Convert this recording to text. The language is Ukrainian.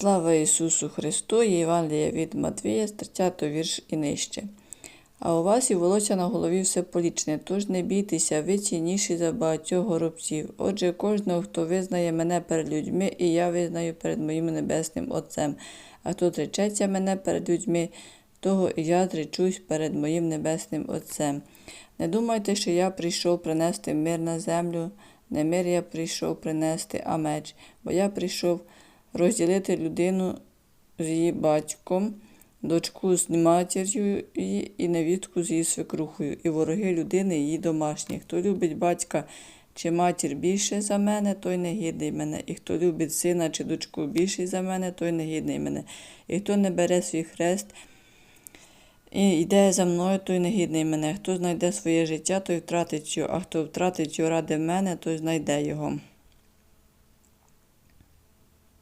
Слава Ісусу Христу! Євангелія від Матвія, з 30 вірш і нижче. А у вас і волосся на голові все полічне, тож не бійтеся, ви цінніші за багатьох горобців. Отже, кожного, хто визнає мене перед людьми, і я визнаю перед моїм небесним Отцем. А хто зречеться мене перед людьми, того і я зречусь перед моїм небесним Отцем. Не думайте, що я прийшов принести мир на землю, не мир я прийшов принести, а меч, бо я прийшов розділити людину з її батьком, дочку з матір'ю і невістку з її свекрухою, і вороги людини її домашні. Хто любить батька чи матір більше за мене, той не гідний мене, і хто любить сина чи дочку більше за мене, той не гідний мене. І хто не бере свій хрест і йде за мною, той не гідний мене. Хто знайде своє життя, той втратить його, а хто втратить його ради мене, той знайде його.